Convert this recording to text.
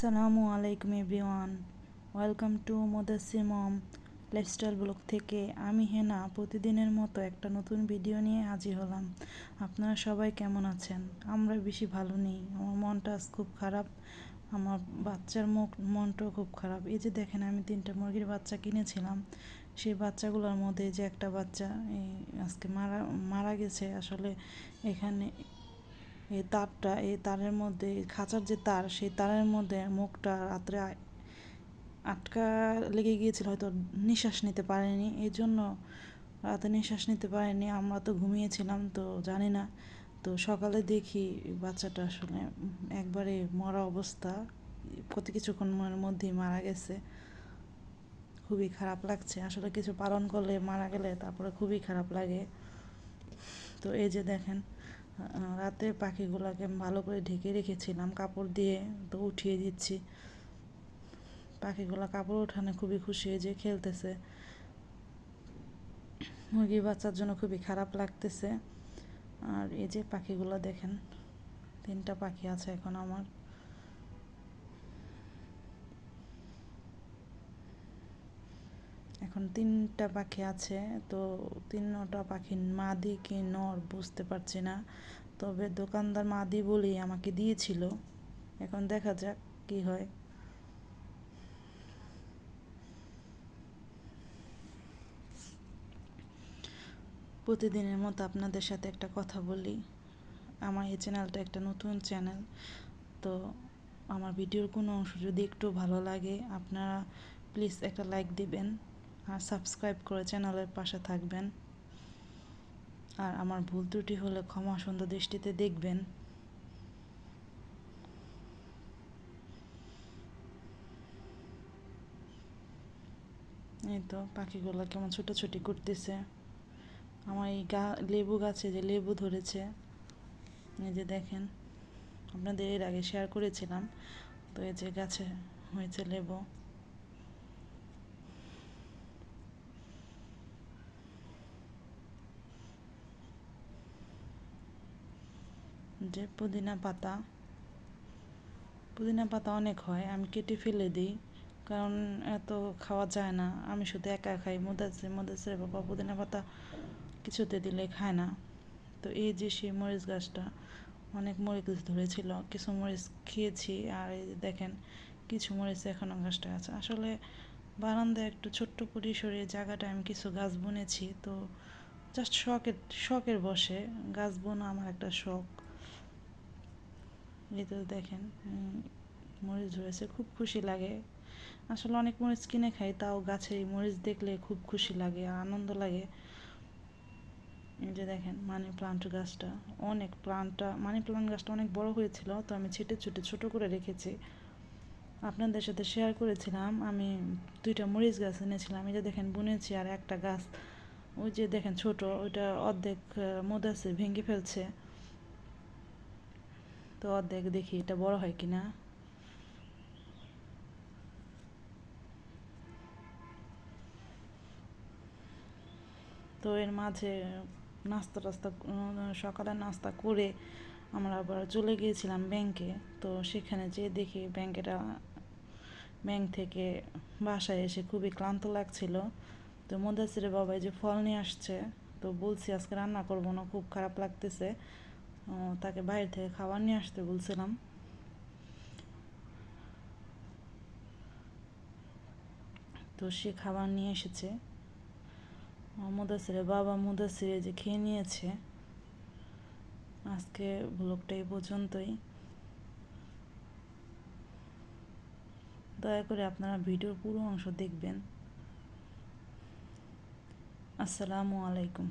আসসালামু আলাইকুম everyone. Welcome to Modassir mom lifestyle blog থেকে। আমি হেনা, প্রতিদিনের মতো একটা নতুন ভিডিও নিয়ে হাজির হলাম। আপনারা সবাই কেমন আছেন? আমরা বেশি ভালো নেই। আমার মনটা আজ খুব খারাপ। আমার বাচ্চার মুখ, মনটাও খুব খারাপ। এই যে দেখেন, আমি তিনটা মুরগির বাচ্চা কিনেছিলাম। সেই বাচ্চাগুলোর মধ্যে যে একটা বাচ্চা, এই আজকে মারা মারা গেছে। আসলে এখানে এই তারটা এই তারের মধ্যে, খাঁচার যে তার, সেই তারের মধ্যে মুখটা রাত্রে আটকা লেগে গিয়েছিল, হয়তো নিঃশ্বাস নিতে পারেনি। এই জন্য রাতে নিঃশ্বাস নিতে পারেনি। আমরা তো ঘুমিয়েছিলাম, তো জানি না। তো সকালে দেখি বাচ্চাটা আসলে একবারে মরা অবস্থা। কত কিছুক্ষণের মধ্যেই মারা গেছে। খুবই খারাপ লাগছে। আসলে কিছু পালন করলে মারা গেলে তারপরে খুবই খারাপ লাগে। তো এই যে দেখেন রাতে পাখিগুলোকে ভালো করে ঢেকে রেখেছিলাম, কাপড় দিয়ে তো উঠিয়ে দিচ্ছি। পাখিগুলো কাপড় ওঠানে খুবই খুশি হয়ে যে খেলতেছে। মুরগি বাচ্চার জন্য খুবই খারাপ লাগতেছে। আর এই যে পাখিগুলো দেখেন, তিনটা পাখি আছে এখন আমার। এখন তিনটা পাখি আছে, তো তিনটা পাখি মাদি কি নর বুঝতে পারছি না। তবে দোকানদার মাদি বলেই আমাকে দিয়েছিল। এখন দেখা যাক কি হয়। প্রতিদিনের মতো আপনাদের সাথে একটা কথা বলি। আমার এই চ্যানেলটা একটা নতুন চ্যানেল, তো আমার ভিডিওর কোনো অংশ যদি একটু ভালো লাগে, আপনারা প্লিজ একটা লাইক দিবেন। আর সাবস্ক্রাইব করে চ্যানেলের পাশে থাকবেন। আর আমার ভুল ত্রুটি হলে ক্ষমা সুন্দর দৃষ্টিতে দেখবেন। এই তো পাখিগুলো কেমন ছোটাছুটি করতেছে। আমার এই গা, লেবু গাছে যে লেবু ধরেছে, এই যে দেখেন, আপনাদের এর আগে শেয়ার করেছিলাম। তো এই যে গাছে হয়েছে লেবু। যে পুদিনা পাতা পুদিনা পাতা অনেক হয়, আমি কেটে ফেলে দিই। কারণ এত খাওয়া যায় না, আমি শুধু একা খাই। মুদাসে মুদাসের বাবা পুদিনা পাতা কিছুতে দিলে খায় না। তো এই যে সেই মরিচ গাছটা, অনেক মরিচ ধরেছিল, কিছু মরিচ খেয়েছি। আর এই দেখেন, কিছু মরিচ এখনও গাছটা আছে। আসলে বারান্দায় একটু ছোট্ট পরিসরে জায়গাটা আমি কিছু গাছ বুনেছি। তো জাস্ট শখের শখের বসে গাছ বোনা আমার একটা শখ। এই তো দেখেন মরিচ ধরেছে, খুব খুশি লাগে। আসলে অনেক মরিচ কিনে খাই, তাও গাছে মরিচ দেখলে খুব খুশি লাগে, আনন্দ লাগে। এই যে দেখেন, মানি প্লান্ট গাছটা, অনেক প্লান্টটা মানি প্লান্ট গাছটা অনেক বড় হয়েছিল, তো আমি ছেটে ছুটে ছোটো করে রেখেছি। আপনাদের সাথে শেয়ার করেছিলাম, আমি দুইটা মরিচ গাছ এনেছিলাম, এই যে দেখেন বুনেছি আর একটা গাছ। ওই যে দেখেন ছোট, ওইটা অর্ধেক মোদাসে ভেঙে ফেলছে। তো অর্ধেক দেখি এটা বড় হয় কিনা। তো এর মাঝে নাস্তা টাস্তা সকালে নাস্তা করে আমরা আবার চলে গিয়েছিলাম ব্যাংকে তো সেখানে যেয়ে দেখি ব্যাংকেটা ব্যাংক থেকে বাসায় এসে খুবই ক্লান্ত লাগছিল। তো মুদাসিরে বাবাই যে ফল নিয়ে আসছে, তো বলছি আজকে রান্না করব না, খুব খারাপ লাগতেছে। তাকে বাইরে থেকে খাবার নিয়ে আসতে বলছিলাম। তো সে খাবার নিয়ে এসেছে। মুদাসিরে বাবা মুদাসিরে যে খেয়ে নিয়েছে, আজকে ব্লগটা এই পর্যন্তই। দয়া করে আপনারা ভিডিওর পুরো অংশ দেখবেন। আসসালামু আলাইকুম।